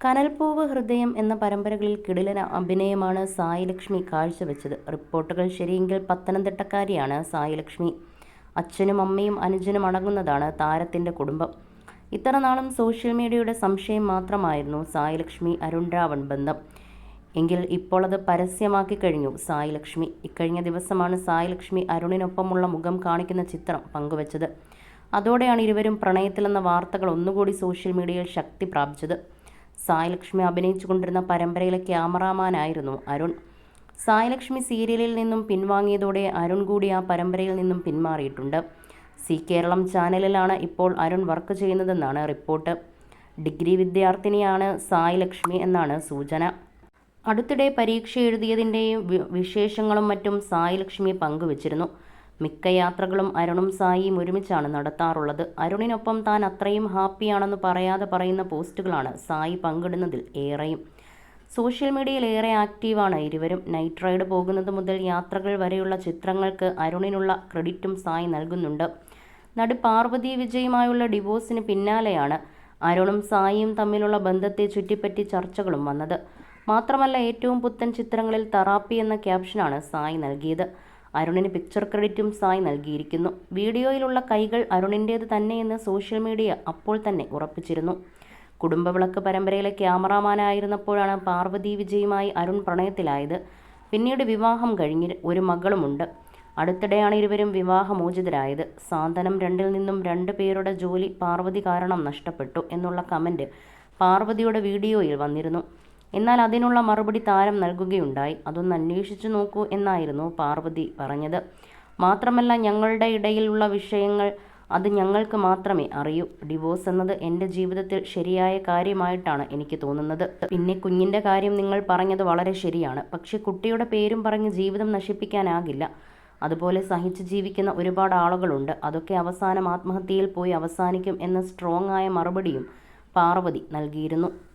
കനൽപ്പൂവ് ഹൃദയം എന്ന പരമ്പരകളിൽ കിടിലന അഭിനയമാണ് സായി സായിലക്ഷ്മി കാഴ്ചവെച്ചത്. റിപ്പോർട്ടുകൾ ശരിയെങ്കിൽ പത്തനംതിട്ടക്കാരിയാണ് സായി ലക്ഷ്മി അച്ഛനും അമ്മയും അനുജനും അടങ്ങുന്നതാണ് താരത്തിന്റെ കുടുംബം. ഇത്ര നാളും സോഷ്യൽ മീഡിയയുടെ സംശയം മാത്രമായിരുന്നു സായിലക്ഷ്മി അരുൺ രാവൺ ബന്ധം. എങ്കിൽ ഇപ്പോൾ അത് പരസ്യമാക്കി കഴിഞ്ഞു സായി സായിലക്ഷ്മി. ഇക്കഴിഞ്ഞ ദിവസമാണ് സായി ലക്ഷ്മി അരുണിനൊപ്പമുള്ള മുഖം കാണിക്കുന്ന ചിത്രം പങ്കുവച്ചത്. അതോടെയാണ് ഇരുവരും പ്രണയത്തിലെന്ന വാർത്തകൾ ഒന്നുകൂടി സോഷ്യൽ മീഡിയയിൽ ശക്തി പ്രാപിച്ചത്. സായിലക്ഷ്മി അഭിനയിച്ചുകൊണ്ടിരുന്ന പരമ്പരയിലെ ക്യാമറാമാനായിരുന്നു അരുൺ. സായിലക്ഷ്മി സീരിയലിൽ നിന്നും പിൻവാങ്ങിയതോടെ അരുൺ കൂടി ആ പരമ്പരയിൽ നിന്നും പിന്മാറിയിട്ടുണ്ട്. സി കേരളം ചാനലിലാണ് ഇപ്പോൾ അരുൺ വർക്ക് ചെയ്യുന്നതെന്നാണ് റിപ്പോർട്ട്. ഡിഗ്രി വിദ്യാർത്ഥിനിയാണ് സായിലക്ഷ്മി എന്നാണ് സൂചന. അടുത്തിടെ പരീക്ഷ എഴുതിയതിന്റെയും വിശേഷങ്ങളും മറ്റും സായിലക്ഷ്മി പങ്കുവച്ചിരുന്നു. മിക്ക യാത്രകളും അരുണും സായിയും ഒരുമിച്ചാണ് നടത്താറുള്ളത്. അരുണിനൊപ്പം താൻ അത്രയും ഹാപ്പിയാണെന്ന് പറയാതെ പറയുന്ന പോസ്റ്റുകളാണ് സായി പങ്കിടുന്നതിൽ ഏറെയും. സോഷ്യൽ മീഡിയയിൽ ഏറെ ആക്റ്റീവാണ് ഇരുവരും. നൈറ്റ് റൈഡ് പോകുന്നത് മുതൽ യാത്രകൾ വരെയുള്ള ചിത്രങ്ങൾക്ക് അരുണിനുള്ള ക്രെഡിറ്റും സായി നൽകുന്നുണ്ട്. നടി പാർവതി വിജയുമായുള്ള ഡിവോഴ്സിന് പിന്നാലെയാണ് അരുണും സായിയും തമ്മിലുള്ള ബന്ധത്തെ ചുറ്റിപ്പറ്റി ചർച്ചകളും വന്നത്. മാത്രമല്ല ഏറ്റവും പുത്തൻ ചിത്രങ്ങളിൽ തറാപ്പി എന്ന ക്യാപ്ഷനാണ് സായി നൽകിയത്. അരുണിന് പിക്ചർ ക്രെഡിറ്റും സായ് നൽകിയിരിക്കുന്നു. വീഡിയോയിലുള്ള കൈകൾ അരുണിന്റേത് തന്നെയെന്ന് സോഷ്യൽ മീഡിയ അപ്പോൾ തന്നെ ഉറപ്പിച്ചിരുന്നു. കുടുംബവിളക്ക് പരമ്പരയിലെ ക്യാമറാമാനായിരുന്നപ്പോഴാണ് പാർവതി വിജയുമായി അരുൺ പ്രണയത്തിലായത്. പിന്നീട് വിവാഹം കഴിഞ്ഞ് ഒരു മകളുമുണ്ട്. അടുത്തിടെയാണ് ഇരുവരും വിവാഹമോചിതരായത്. സാന്ത്വനം രണ്ടിൽ നിന്നും രണ്ട് പേരുടെ ജോലി പാർവതി കാരണം നഷ്ടപ്പെട്ടു എന്നുള്ള കമന്റ് പാർവതിയുടെ വീഡിയോയിൽ വന്നിരുന്നു. എന്നാൽ അതിനുള്ള മറുപടി താരം നൽകുകയുണ്ടായി. അതൊന്ന് അന്വേഷിച്ചു നോക്കൂ എന്നായിരുന്നു പാർവതി പറഞ്ഞത്. മാത്രമല്ല ഞങ്ങളുടെ ഇടയിലുള്ള വിഷയങ്ങൾ അത് ഞങ്ങൾക്ക് മാത്രമേ അറിയൂ. ഡിവോഴ്സ് എന്നത് എന്റെ ജീവിതത്തിൽ ശരിയായ കാര്യമായിട്ടാണ് എനിക്ക് തോന്നുന്നത്. പിന്നെ കുഞ്ഞിന്റെ കാര്യം നിങ്ങൾ പറഞ്ഞത് വളരെ ശരിയാണ്. പക്ഷെ കുട്ടിയുടെ പേരും പറഞ്ഞ് ജീവിതം നശിപ്പിക്കാനാകില്ല. അതുപോലെ സഹിച്ച് ജീവിക്കുന്ന ഒരുപാട് ആളുകളുണ്ട്. അതൊക്കെ അവസാനം ആത്മഹത്യയിൽ പോയി അവസാനിക്കും എന്ന സ്ട്രോങ് ആയ മറുപടിയും പാർവതി നൽകിയിരുന്നു.